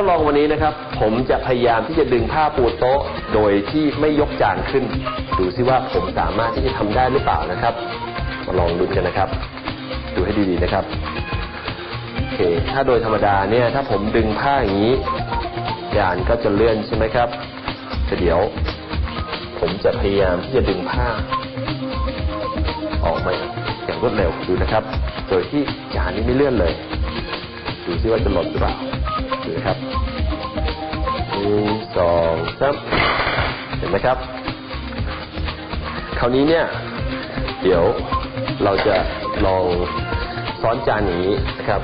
ทดลองวันนี้นะครับ ผมจะพยายามที่จะดึงผ้าปูโต๊ะ โดยที่ไม่ยกจานขึ้น ดูซิว่าผมสามารถที่จะทำได้หรือเปล่านะครับ มาลองดูกันนะครับ ดูให้ดีๆนะครับโอเคถ้าโดยธรรมดาเนี่ย ถ้าผมดึงผ้าอย่างนี้จานก็จะเลื่อนใช่ไหมครับแต่เดี๋ยว ผมจะพยายามที่จะดึงผ้า ออกมาอย่างรวดเร็วดูนะครับ โดยที่จานนี้ไม่เลื่อนเลย ดูซิว่าจะหล่นหรือเปล่า นะครับหนึ่งสองสามเห็นไหมครับ คราวนี้เนี่ย เดี๋ยวเราจะลองซ้อนจานอย่างนี้นะครับ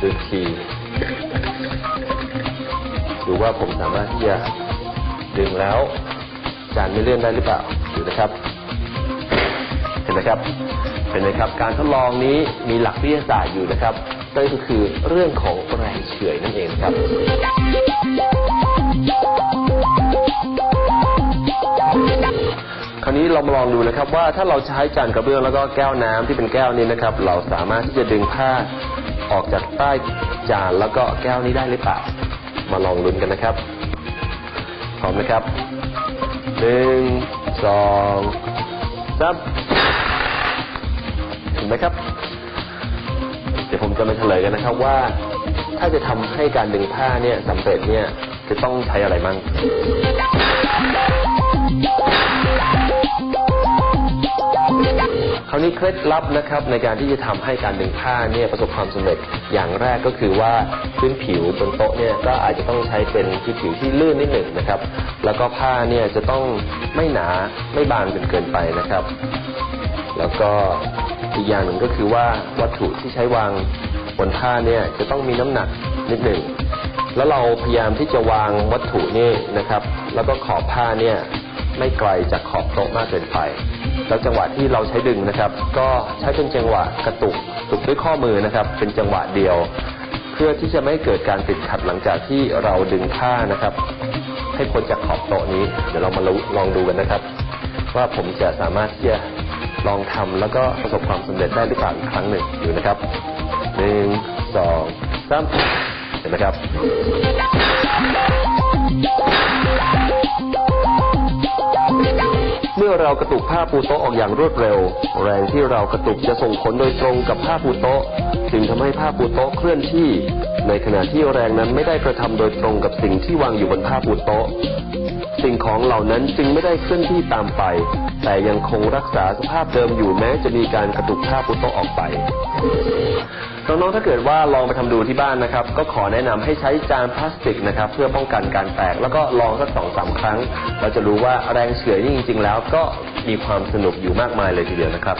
ดูทีดูว่าผมสามารถที่จะดึงแล้ว จานไม่เลื่อนได้หรือเปล่าดูนะครับ เห็นไหมครับเห็นไหมครับ การทดลองนี้มีหลักวิทยาศาสตร์อยู่นะครับ นั่นก็คือเรื่องของแรงเฉื่อยนั่นเองครับคราวนี้เรามาลองดูนะครับว่าถ้าเราใช้จานกระเบื้องแล้วก็แก้วน้ำที่เป็นแก้วนี้นะครับ เราสามารถที่จะดึงผ้าออกจากใต้จานแล้วก็แก้วนี้ได้หรือเปล่า มาลองลุ้นกันนะครับพร้อมนะครับหนึ่งสองสามเห็นไหมครับ เดี๋ยวผมจะมาเฉลยกันนะครับว่า ถ้าจะทำให้การดึงผ้าเนี่ยสำเร็จเนี่ยจะต้องใช้อะไรบ้างคราวนี้เคล็ดลับนะครับในการที่จะทำให้การดึงผ้าเนี่ยประสบความสำเร็จอย่างแรกก็คือว่าพื้นผิวบนโต๊ะเนี่ยก็อาจจะต้องใช้เป็นพื้นผิวที่ลื่นนิดหนึ่งนะครับ แล้วก็ผ้าเนี่ยจะต้องไม่หนาไม่บางจนเกินไปนะครับ แล้วก็ อีกอย่างหนึ่งก็คือว่าวัตถุที่ใช้วางบนผ้าเนี่ยจะต้องมีน้ำหนักนิดหนึ่ง แล้วเราพยายามที่จะวางวัตถุนี่นะครับ แล้วก็ขอบผ้าเนี่ยไม่ไกลจากขอบโต๊ะมากเกินไป แล้วจังหวะที่เราใช้ดึงนะครับ ก็ใช้เป็นจังหวะกระตุกตุกด้วยข้อมือนะครับ เป็นจังหวะเดียว เพื่อที่จะไม่เกิดการติดขัดหลังจากที่เราดึงผ้านะครับ ให้พ้นจากขอบโต๊ะนี้ เดี๋ยวเรามาลองดูกันนะครับ ว่าผมจะสามารถที่จะ ลองทำแล้วก็ประสบความสำเร็จได้หรือเปล่าอีกครั้งหนึ่งอยู่นะครับหนึ่งสองสามเห็นไหมครับ เมื่อเรากระตุกผ้าปูโต๊ะออกอย่างรวดเร็ว แรงที่เรากระตุกจะส่งผลโดยตรงกับผ้าปูโต๊ะจึงทำให้ผ้าปูโต๊ะเคลื่อนที่ ในขณะที่แรงนั้นไม่ได้กระทำโดยตรงกับสิ่งที่วางอยู่บนผ้าปูโต๊ะ สิ่งของเหล่านั้นจึงไม่ได้เคลื่อนที่ตามไป แต่ยังคงรักษาสภาพเดิมอยู่แม้จะมีการกระตุกผ้าปูโตออกไปน้องๆ ถ้าเกิดว่าลองไปทำดูที่บ้านนะครับ ก็ขอแนะนำให้ใช้จานพลาสติกนะครับ เพื่อป้องกันการแตก แล้วก็ลองสักสองสามครั้ง เราจะรู้ว่าแรงเฉื่อยนี่จริง ๆ แล้วก็มีความสนุกอยู่มากมายเลยทีเดียวนะครับ